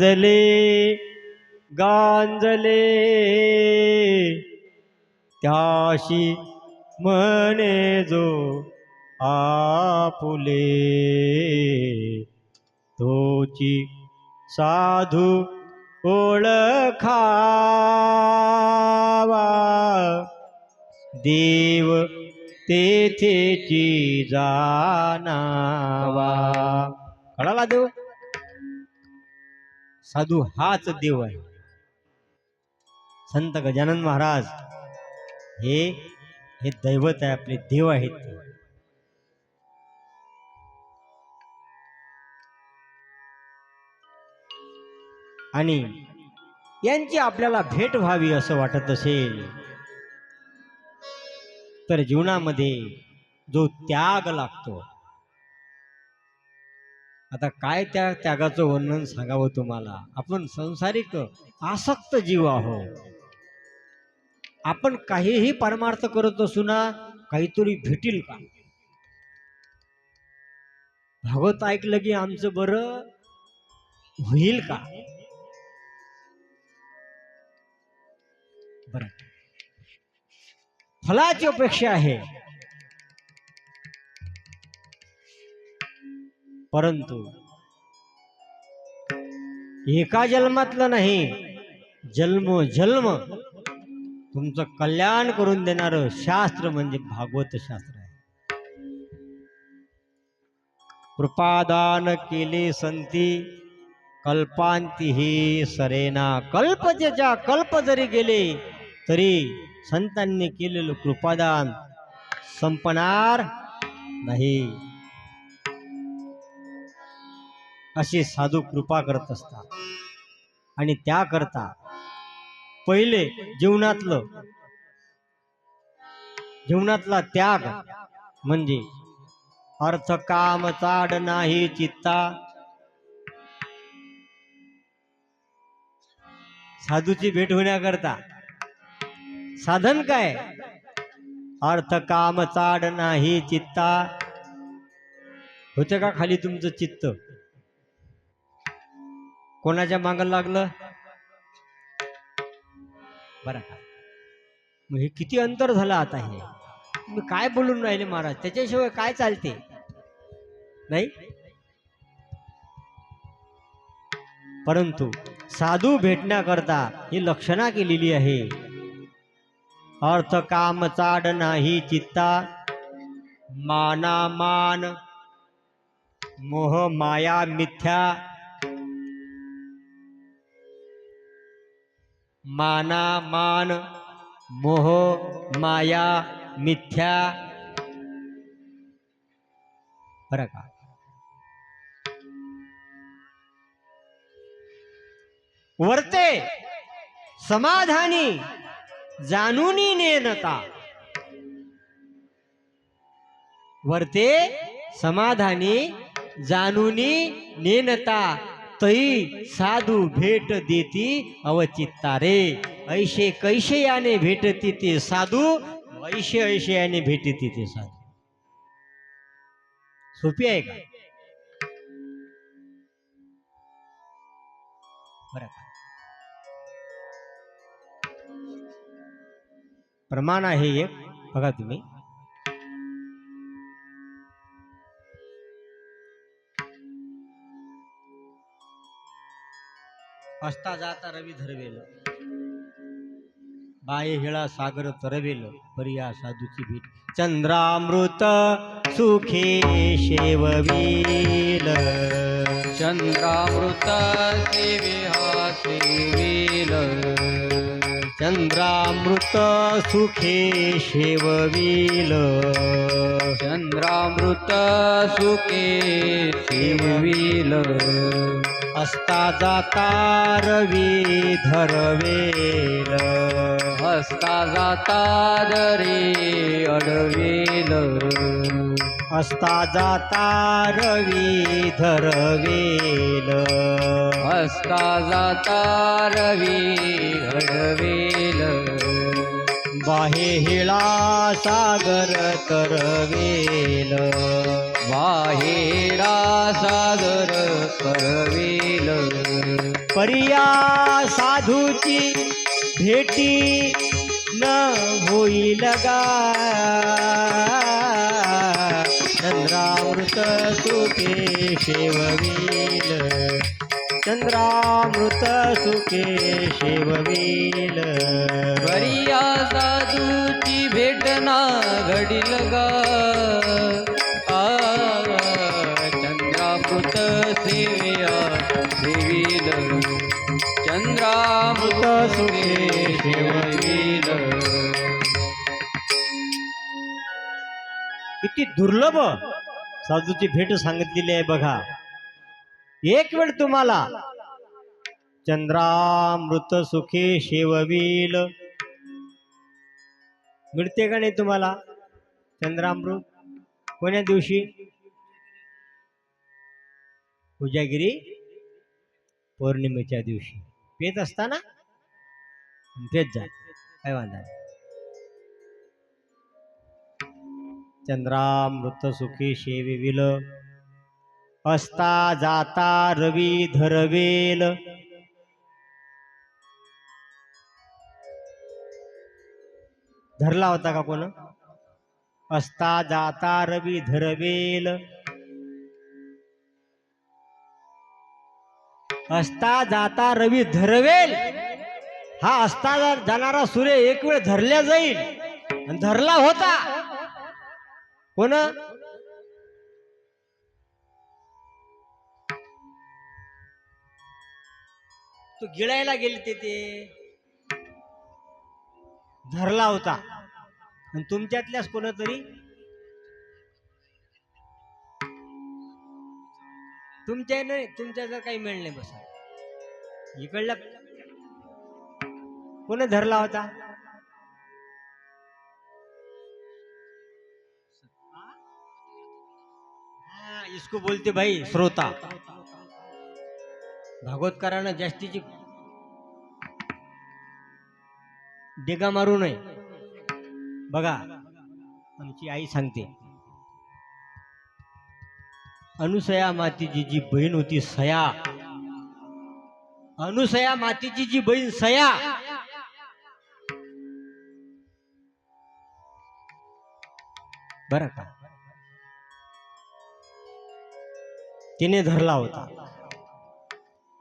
गांजले गांजले. त्याशी म्हणे जो आपुले तोची साधू ओळखावा. देव तेथेची जाणावा. कळाला देव साधू हाच देव आहे संत गजानन महाराज हे हे दैवत आहे आपले देव आहेत ते. आणि यांची आपल्याला भेट व्हावी असं वाटत असेल तर जीवनामध्ये जो त्याग लागतो आता काय त्या त्यागाचं वर्णन सांगावं तुम्हाला? आपण संसारिक आसक्त जीव आहो आपण काहीही परमार्थ करत असू ना काहीतरी भेटील का? भागवत ऐकलं की आमचं बरं होईल का? बर. फलाची अपेक्षा आहे. परंतु एका जन्मातलं नाही जन्म जन्म तुमचं कल्याण करून देणारं शास्त्र म्हणजे भागवत शास्त्र आहे. कृपादान केले संती कल्पांती ही सरेना. कल्प ज्याच्या कल्प जरी गेले तरी संतांनी केलेलं कृपादान संपणार नाही. अशी साधू कृपा करत असतात. आणि त्याकरता पहिले जीवनातलं जीवनातला त्याग म्हणजे अर्थ काम चाड नाही चित्ता. साधूची भेट होण्याकरता साधन काय? अर्थ काम चाड नाही चित्ता. होते का खाली तुमचं चित्त? कोणाच्या मागं लागलं? बरं. का मग हे किती अंतर झालं आता हे? मी काय बोलून राहिले महाराज? त्याच्याशिवाय काय चालते? नाही? परंतु साधू भेटण्याकरता ही लक्षणा केलेली आहे. अर्थ काम चाड नाही चित्ता माना मान मोह माया मिथ्या माना मान मोह माया मिथ्या. बरं का. वर्ते समाधानी जाणूनी नेनता. वर्ते समाधानी जाणूनी नेनता. तई साधू भेट देती अवचित्ता रे ऐशे कैशे याने भेटती ते साधू ऐशे ऐशे याने भेटती ते साधू. सोपी आहे का? बरं. का प्रमाण आहे एक. बघा तुम्ही. असता जाता रवी धरवेल. बाये हिळा सागर तरवेल परिया साधूची भेट. चंद्रामृत सुखे शेववील. चंद्रामृत सेवे हा सेवेल. चंद्रामृत सुखे शेववील. चंद्रामृत सुखे सेविल असता जाता रवी धरवेल हस्ता जाता दरे अडवेल असता जाता रवी धरवेल हस्ता जाता रवी अडवेल बाहे हिळा सागर तरवेल बाहेरा सागर करविल परिया साधूची भेटी न होईल गा. चंद्रामृत सुखे शेववील. चंद्रामृत सुखे शेववील. परिया साधूची भेटना घडील गा. आ, चंद्रामृत सेवया देवी सुखे शेववील किती दुर्लभ साधूची भेट सांगितलेली आहे बघा. एक वेळ तुम्हाला. चंद्रामृत सुखे शेववील. मिळते का नाही तुम्हाला? चंद्रामृत? कोण्या दिवशी? पूजागिरी? पौर्णिमेच्या दिवशी. पेत असताना पेत जा काय वांधा. चंद्रामृत सुखी शेविविल असता जाता रवी धरवेल. धरला होता का कोण? असता जाता रवी धरवेल. असता जाता रवी धरवेल. हा असता जाणारा सूर्य एक वेळ धरल्या जाईल आणि धरला होता. कोण? तो गिळायला गेली ते. धरला होता. आणि तुमच्यातल्याच कोणतरी तुमच्या नाही तुमच्या जर काही मेळ नाही बसा. इकडल्या कोण धरला होता? इसको बोलते भाई श्रोता. भागवतकारानं जास्तीची डेगा मारू नये. बघा आमची आई सांगते. अनुसया मातीची जी बहीण होती सया. अनुसया मातीची जी बहीण सया. बरं का? तिने धरला होता.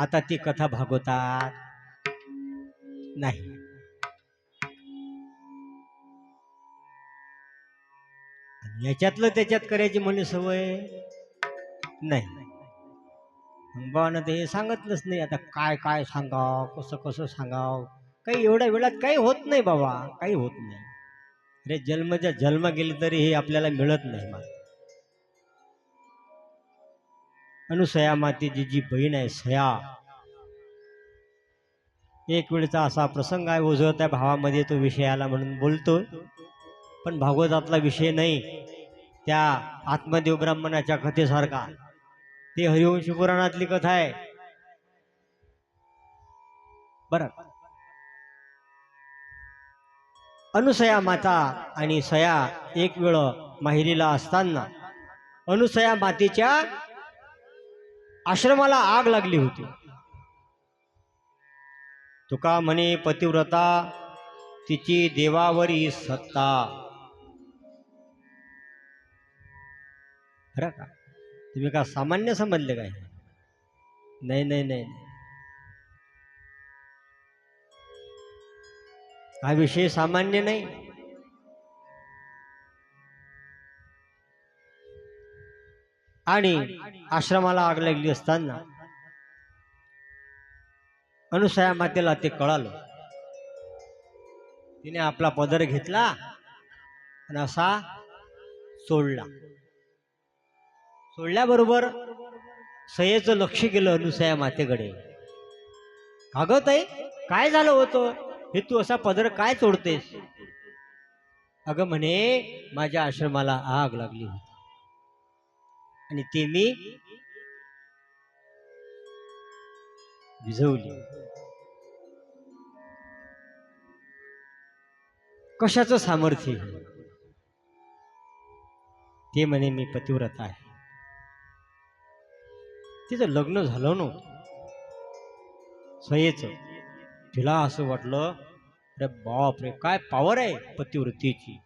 आता ती कथा भागवतात. नाही. आणि याच्यातलं त्याच्यात करायची म्हणजे सवय? नाही. बाबानं ते हे सांगितलंच नाही. आता काय काय सांगाव कसं कसं सांगाव? काही एवढ्या वेळात काही होत नाही बाबा. काही होत नाही. अरे जन्मच्या जन्म गेले तरी हे आपल्याला मिळत नाही मला अनुसया मातेची जी बहीण आहे सया. एक वेळचा असा प्रसंग आहे ओझ त्या भावामध्ये तो विषय आला म्हणून बोलतो पण भागवतातला विषय नाही. त्या आत्मदेव ब्राह्मणाच्या कथेसारखा. ती हरिवंश पुराणातली कथा आहे. बर. अनुसया माता आणि सया एक वेळ माहिरीला असताना अनुसया मातेच्या आश्रमाला आग लागली होती. तुका म्हणे पतिव्रता तिची देवावरी सत्ता. खरं का? तुम्ही का सामान्य समजले काय? नाही नाही नाही. नाही. हा विषय सामान्य नाही. आणि आश्रमाला आग लागली असताना अनुसया मातेला ते कळालं. तिने आपला पदर घेतला आणि असा सोडला. सोडल्याबरोबर सयेचं लक्ष गेलं अनुसया मातेकडे. अगं आहे काय झालं होतं? हे तू असा पदर काय तोडतेस अगं म्हणे माझ्या आश्रमाला आग लागली होती. आणि ते मी विझवली. कशाचं सामर्थ्य ते म्हणे मी पतिव्रत आहे. तिचं लग्न झालं नव्हतं. सयेच. तिला असं वाटलं अरे बाप रे काय पावर आहे पतिवृत्तीची.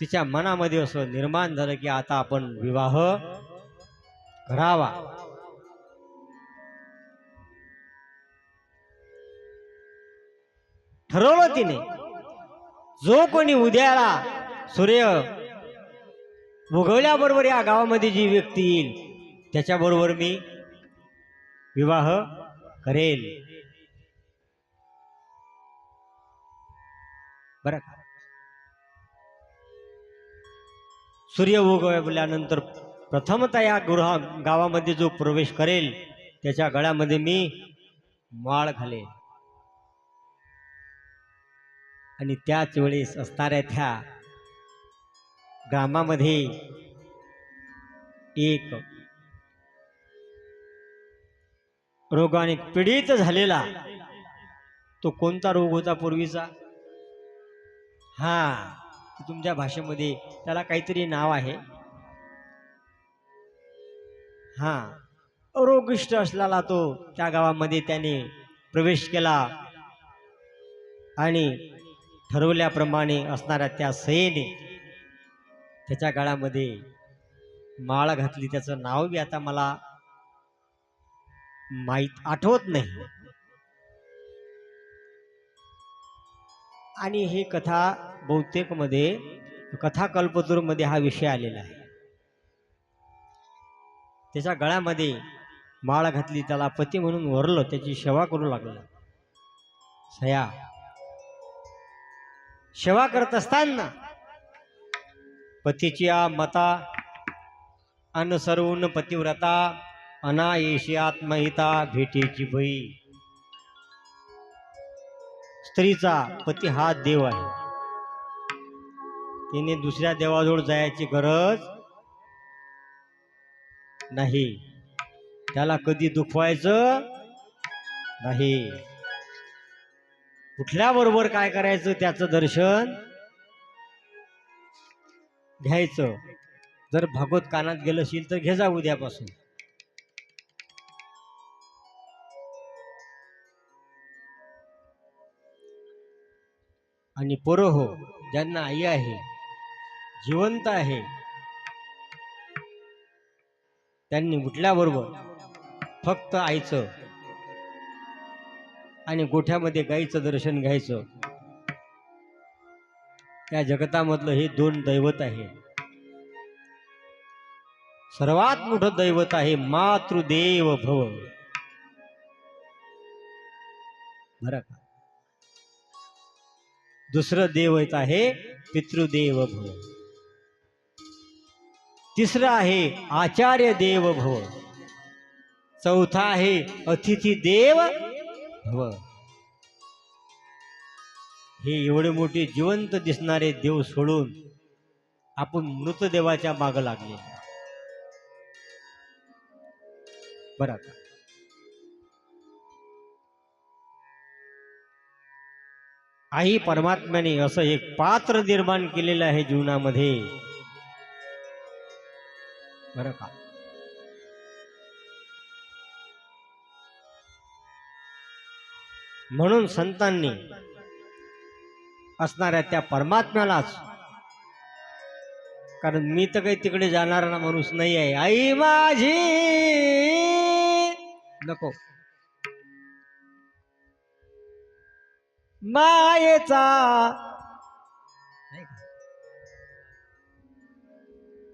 तिच्या मनामध्ये असं निर्माण झालं की आता आपण विवाह करावा. ठरवलं तिने जो कोणी उद्याला सूर्य उगवल्याबरोबर या गावामध्ये जी व्यक्ती येईल त्याच्याबरोबर मी विवाह करेल बर सूर्य उगवल्यानंतर प्रथमतः या गृहा गावामध्ये जो प्रवेश करेल त्याच्या गळ्यामध्ये मी माळ घालेल आणि त्याच वेळेस असणाऱ्या त्या ग्रामामध्ये एक रोगाने पीडित झालेला तो कोणता रोग होता पूर्वीचा? हा तुमच्या भाषेमध्ये त्याला काहीतरी नाव आहे. हा रोगिष्ट असलेला तो त्या गावामध्ये त्याने प्रवेश केला आणि ठरवल्याप्रमाणे असणाऱ्या त्या सयेने त्याच्या काळामध्ये माळ घातली. त्याचं नाव बी आता मला माहीत आठवत नाही. आणि ही कथा बहुतेकमध्ये कथा कल्पतरूमध्ये हा विषय आलेला आहे. त्याच्या गळ्यामध्ये माळ घातली त्याला पती म्हणून वरलं त्याची सेवा करू लागलं. सया सेवा करत असताना पतीची आ मता अनुसरून पतिव्रता अनायशी आत्महिता भेटीची बई स्त्रीचा पती हा देव आहे. तिने दुसऱ्या देवाजवळ जायची गरज नाही. त्याला कधी दुखवायचं नाही. कुठल्याबरोबर काय करायचं त्याचं दर्शन घ्यायचं. जर भागवत कानात गेलं असेल तर घे जा उद्यापासून आणि पोरं हो ज्यांना आई आहे जिवंत आहे त्यांनी उठल्याबरोबर फक्त आईचं आणि गोठ्यामध्ये गाईचं दर्शन घ्यायचं. त्या जगतामधलं हे दोन दैवत आहे. सर्वात मोठं दैवत आहे मातृदेव भव. बरं का? दुसरं देवत आहे पितृदेव भव. तिसरं आहे आचार्य देव भव. चौथा आहे अतिथी देव भव. हे एवढे मोठे जिवंत दिसणारे देव सोडून आपण मृतदेवाच्या माग लागले. बरं आई परमात्म्याने असं एक पात्र निर्माण केलेलं आहे जीवनामध्ये. बरं का? म्हणून संतांनी असणाऱ्या त्या परमात्म्यालाच कारण मी तर काही तिकडे जाणारा माणूस नाही आहे. आई माझी! नको. मायेचा?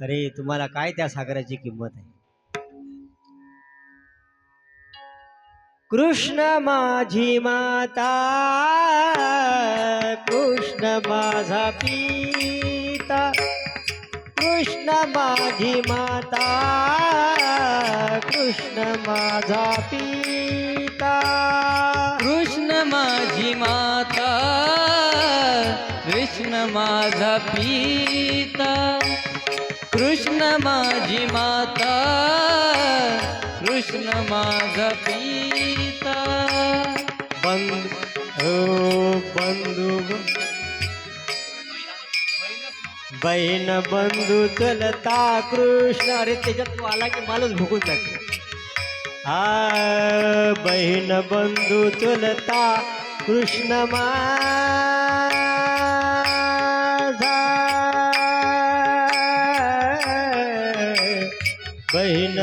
अरे तुम्हाला काय त्या सागराची किंमत आहे? कृष्ण माझी माता कृष्ण माझा पिता कृष्ण माझी माता कृष्ण माझा पिता. कृष्ण माझी माता माझा पिता कृष्ण माझी माता कृष्ण माझा पिता बंद हो बंधू बहीण बंधू चलता कृष्ण. अरे त्याच्यात तू आला की मलाच भुकून जाते. हा बहीण बंधू चलता कृष्ण मा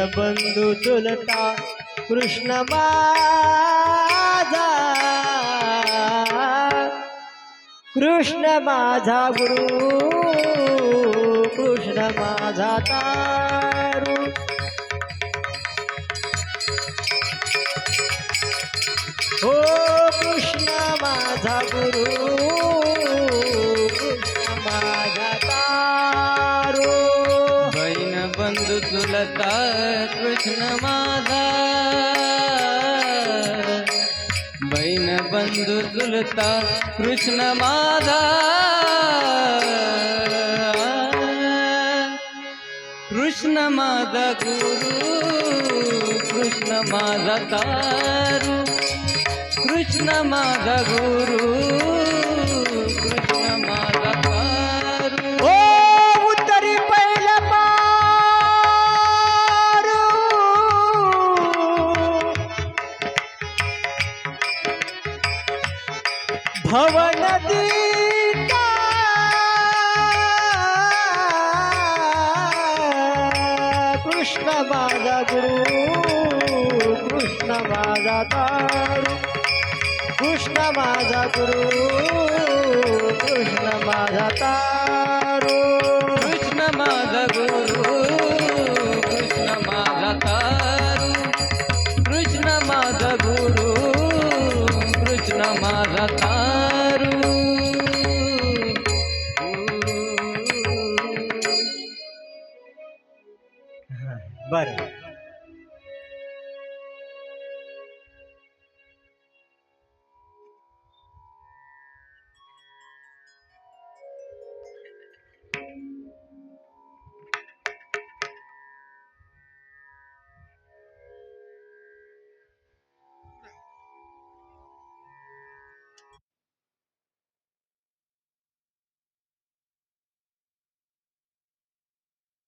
बंधू चुलता कृष्ण माझा. कृष्ण माझा गुरु कृष्ण माझा तारू. हो कृष्ण माझा गुरु. बहीण बंधू चुलता कृष्ण माझा कृष्ण माझा गुरु कृष्ण माझा तारू कृष्ण माझा भवनदीता कृष्ण माझा गुरु कृष्ण माझा दारू कृष्ण माझा गुरु कृष्ण माझा तारू। बरं.